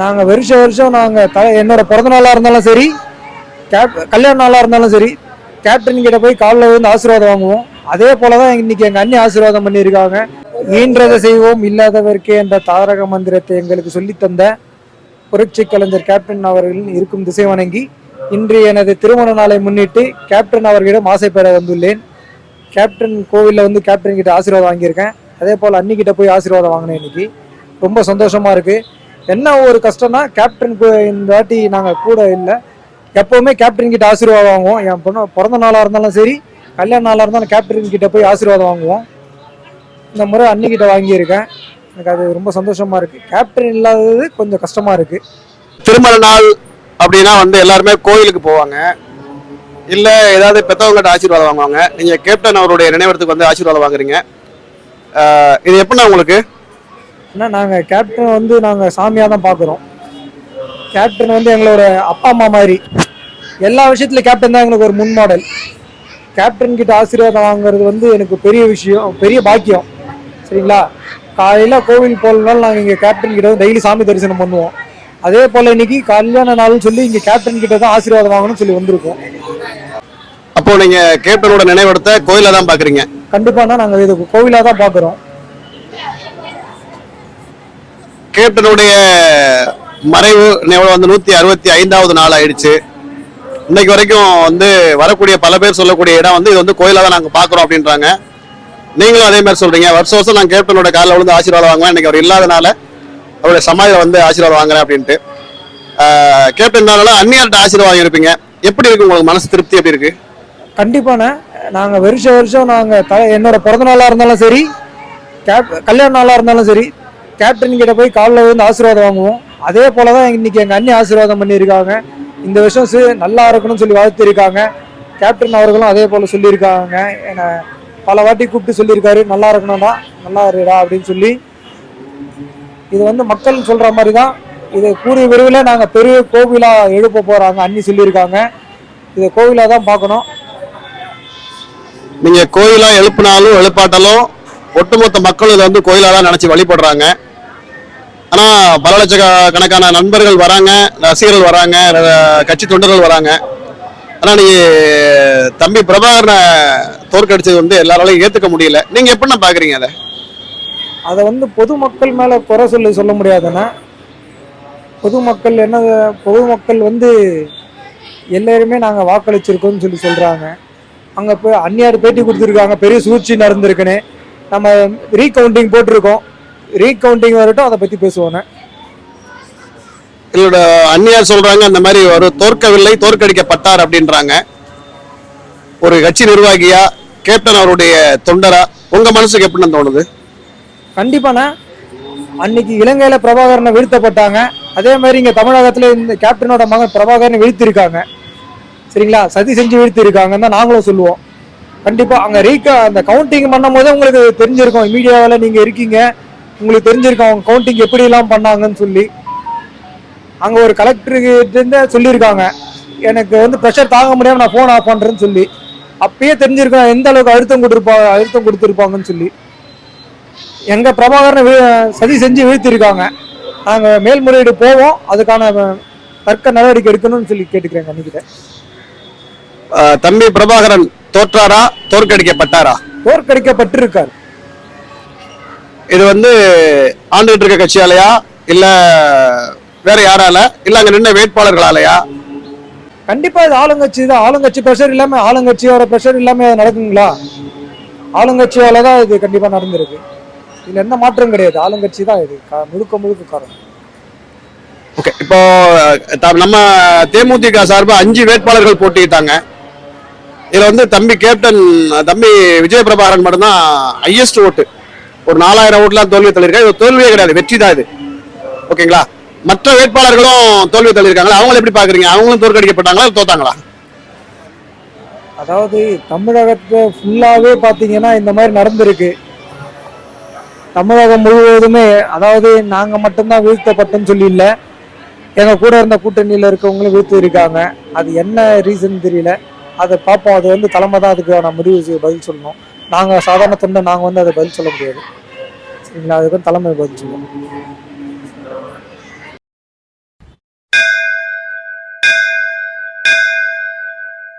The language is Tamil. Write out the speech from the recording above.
நாங்கள் வருஷம் வருஷம் நாங்கள் த என்னோட பிறந்த நாளாக இருந்தாலும் சரி கேப் கல்யாண நாளாக இருந்தாலும் சரி கேப்டன் கிட்ட போய் காலில் வந்து ஆசீர்வாதம் வாங்குவோம். அதே போல தான் இன்னைக்கு எங்கள் அண்ணி ஆசீர்வாதம் பண்ணியிருக்காங்க. ஈன்றதை செய்வோம் இல்லாதவர்க்கே என்ற தாரக மந்திரத்தை எங்களுக்கு சொல்லித் தந்த புரட்சி கலைஞர் கேப்டன் அவர்களின் இருக்கும் திசை வணங்கி இன்று எனது திருமண நாளை முன்னிட்டு கேப்டன் அவர்களிடம் ஆசை பெற வந்துள்ளேன். கேப்டன் கோவிலில் வந்து கேப்டன் கிட்ட ஆசீர்வாதம் வாங்கியிருக்கேன். அதே போல் அன்னிக்கிட்ட போய் ஆசீர்வாதம் வாங்கினேன் இன்னைக்கு. ரொம்ப சந்தோஷமாக இருக்குது என்ன ஒரு கஷ்டம்னா கேப்டன் இந்த வாட்டி நாங்கள் கூட இல்லை. எப்போவுமே கேப்டன் கிட்ட ஆசீர்வாதம் வாங்குவோம். என் பொண்ணு பிறந்த நாளாக இருந்தாலும் சரி கல்யாண நாளாக இருந்தாலும் கேப்டன் கிட்ட போய் ஆசீர்வாதம் வாங்குவோம். இந்த முறை அன்னிக்கிட்ட வாங்கியிருக்கேன். எனக்கு அது ரொம்ப சந்தோஷமா இருக்கு. கேப்டன் இல்லாதது கொஞ்சம் கஷ்டமா இருக்கு. திருமண நாள் அப்படின்னா வந்து எல்லாருமே கோயிலுக்கு போவாங்க. இல்ல ஏதாவது பெத்தவங்ககிட்ட ஆசீர்வாதம் வாங்குவாங்க. நீங்க கேப்டன் அவருடைய நினைவரத்துக்கு வந்து ஆசீர்வாதம் வாங்குறீங்க. இது எப்படின்னா உங்களுக்கு? ஏன்னா நாங்கள் கேப்டன் வந்து நாங்கள் சாமியாக தான் பார்க்குறோம். கேப்டன் வந்து எங்களோட அப்பா அம்மா மாதிரி. எல்லா விஷயத்துலையும் கேப்டன் தான் எங்களுக்கு ஒரு முன் மாடல் கேப்டன் கிட்ட ஆசீர்வாதம் வாங்குறது வந்து எனக்கு பெரிய விஷயம் பெரிய பாக்கியம். சரிங்களா? காலையில் கோவில் போகலனாலும் நாங்கள் இங்கே கேப்டன் கிட்ட டெய்லி சாமி தரிசனம் பண்ணுவோம். அதே போல் இன்னைக்கு கல்யாண நாள்னு சொல்லி இங்கே கேப்டன் கிட்ட தான் ஆசீர்வாதம் வாங்கணும்னு சொல்லி வந்திருக்கோம். அப்போ நீங்க கேப்டனோட நினைவடத்தை கோயில தான் பாக்குறீங்க கண்டிப்பாக நாங்கள் இது கோவிலாக தான் பார்க்குறோம். கேப்டனுடைய மறைவு எவ்வளவு வந்து நூத்தி அறுபத்தி ஐந்தாவது நாள் ஆயிடுச்சு. இன்னைக்கு வரைக்கும் வந்து வரக்கூடிய பல பேர் சொல்லக்கூடிய இடம் வந்து இது வந்து கோயிலாக தான் நாங்க பாக்குறோம் அப்படின்றாங்க. நீங்களும் அதே மாதிரி சொல்றீங்க. வருஷம் வருஷம் நான் கேப்டனோட காலில் விழுந்து ஆசீர்வாதம் வாங்குவேன். இன்னைக்கு அவர் இல்லாதனால அவருடைய சமாதியில வந்து ஆசீர்வாதம் வாங்குறேன் அப்படின்ட்டு. ஆஹ் கேப்டன் அந்நியார்ட்ட ஆசீர்வாதம் இருப்பீங்க எப்படி இருக்கு உங்களுக்கு மனசு திருப்தி எப்படி இருக்கு? கண்டிப்பாண்ணே நாங்கள் வருஷம் வருஷம் நாங்கள் த என்னோட பிறந்த நாளாக இருந்தாலும் சரி கேப் கல்யாண நாளாக இருந்தாலும் சரி கேப்டன் கிட்ட போய் காலில் வந்து ஆசீர்வாதம் வாங்குவோம். அதே போல தான் இன்னைக்கு எங்கள் அண்ணி ஆசீர்வாதம் பண்ணியிருக்காங்க. இந்த விஷயம் நல்லா இருக்கணும்னு சொல்லி வாழ்த்திருக்காங்க. கேப்டன் அவர்களும் அதே போல் சொல்லியிருக்காங்க. என்னை பல வாட்டி கூப்பிட்டு சொல்லியிருக்காரு. நல்லா இருக்கணும்டா நல்லா இருடா அப்படின்னு சொல்லி. இது வந்து மக்கள் சொல்கிற மாதிரி தான் இது கூடிய விரைவில் நாங்கள் பெரிய கோவிலாக எழுப்ப போகிறாங்க அண்ணி சொல்லியிருக்காங்க. இதை கோவிலாக தான் பார்க்கணும். நீங்கள் கோயிலாக எழுப்பினாலும் எழுப்பாட்டாலும் ஒட்டுமொத்த மக்களும் இதை வந்து கோயிலாக தான் நினச்சி வழிபடுறாங்க. ஆனால் பல லட்சக்கணக்கான நண்பர்கள் வராங்க ரசிகர்கள் வராங்க கட்சி தொண்டர்கள் வராங்க. ஆனால் நீ தம்பி பிரபாகரனை தோற்கடிச்சது வந்து எல்லாராலையும் ஏற்றுக்க முடியல. நீங்கள் எப்படின்னா பார்க்குறீங்க அதை? அதை வந்து பொதுமக்கள் மேலே குறை சொல்லி சொல்ல முடியாதுன்னா பொதுமக்கள் என்ன பொதுமக்கள் வந்து எல்லோருமே நாங்கள் வாக்களிச்சிருக்கோம்னு சொல்லி சொல்கிறாங்க அங்கே போய் அந்நியார் பேட்டி கொடுத்துருக்காங்க பெரிய சூழ்ச்சி நடந்திருக்குன்னு. நம்ம ரீகவுண்டிங் போட்டிருக்கோம். ரீகவுண்டிங் வரட்டும் அதை பற்றி பேசுவோண்ணே இதோட அந்நியார் சொல்றாங்க அந்த மாதிரி ஒரு தோற்கவில்லை தோற்கடிக்கப்பட்டார் அப்படின்றாங்க. ஒரு கட்சி நிர்வாகியா கேப்டன் அவருடைய தொண்டரா? உங்க மனசுக்கு எப்படின்னு தோணுது? கண்டிப்பாண்ணா. அன்னைக்கு இலங்கையில் பிரபாகரனை வீழ்த்தப்பட்டாங்க. அதே மாதிரி இங்கே தமிழகத்தில் இந்த கேப்டனோட மகன் பிரபாகரனை வீழ்த்திருக்காங்க. சரிங்களா? சதி செஞ்சு வீழ்த்திருக்காங்கன்னு தான் நாங்களும் சொல்லுவோம். கண்டிப்பாக அங்கே ரீக அந்த கவுண்டிங் பண்ணும் போதே உங்களுக்கு தெரிஞ்சிருக்கும். மீடியாவில் நீங்கள் இருக்கீங்க. உங்களுக்கு தெரிஞ்சிருக்கும் அவங்க கவுண்டிங் எப்படிலாம் பண்ணாங்கன்னு சொல்லி. அங்கே ஒரு கலெக்டர்கிட்ட சொல்லியிருக்காங்க. எனக்கு வந்து ப்ரெஷர் தாங்க முடியாமல் நான் ஃபோன் ஆஃப் பண்ணுறேன்னு சொல்லி. அப்பயே தெரிஞ்சிருக்கோம் எந்த அளவுக்கு அழுத்தம் கொடுத்துருப்பாங்க அழுத்தம் கொடுத்துருப்பாங்கன்னு சொல்லி. எங்க பிரபாகரனை சதி செஞ்சு வீழ்த்திருக்காங்க. நாங்க மேல்முறையீடு போவோம். அதுக்கான தர்க்க நடவடிக்கை எடுக்கணும்னு சொல்லி கேட்டுக்கிறேங்க அன்னைக்கிட்ட தம்பி பிரபாகரன் தோற்றாரா? தோற்கடிக்கப்பட்டாரா? தோற்கடிக்கப்பட்டிருக்கார். இது வந்து ஆண்டுகிட்டு இருக்க கட்சியாலயா? இல்ல வேற யாரால? இல்ல அங்க நின்ன வேட்பாளர்களாலயா? கண்டிப்பா இது ஆளுங்கட்சி தான். ஆளுங்கட்சி ப்ரெஷர் இல்லாம ஆளுங்கட்சியோட ப்ரெஷர் இல்லாம நடக்குங்களா? ஆளுங்கட்சியால தான் இது கண்டிப்பா நடந்திருக்கு. இதுல எந்த மாற்றம் கிடையாது. ஆளுங்கட்சி தான் இது. முழுக்க முழுக்க காரணம். ஓகே இப்போ நம்ம தேமுதிக சார்பா அஞ்சு வேட்பாளர்கள் போட்டியிட்டாங்க. இதில் வந்து தம்பி கேப்டன் தம்பி விஜய பிரபாகரன் மட்டும்தான் ஹையஸ்ட் ஓட்டு ஒரு நாலாயிரம் ஓட்டுலாம் தோல்வி தள்ளியிருக்காங்க இது தோல்வியே கிடையாது. வெற்றி தான் இது. ஓகேங்களா? மற்ற வேட்பாளர்களும் தோல்வி தள்ளியிருக்காங்களா? அவங்கள எப்படி பார்க்குறீங்க? அவங்களும் தோற்கடிக்கப்பட்டாங்களா? தோத்தாங்களா? அதாவது தமிழகத்தை ஃபுல்லாகவே பார்த்தீங்கன்னா இந்த மாதிரி நடந்திருக்கு. தமிழகம் முழுவதுமே அதாவது நாங்கள் மட்டும்தான் வீழ்த்தப்பட்டோம்னு சொல்லி இல்லை. எங்கள் கூட இருந்த கூட்டணியில் இருக்கவங்களும் வீழ்த்து இருக்காங்க அது என்ன ரீசன் தெரியல. அதை பார்ப்போம் அது வந்து தலைமை தான் அதுக்கான முடிவு செய்ய பதில் சொல்லணும். நாங்கள் சாதாரண தொண்டை நாங்கள் வந்து அதை பதில் சொல்ல முடியாது. சரிங்களா? அதுக்கு தலைமை பதில் சொல்லணும்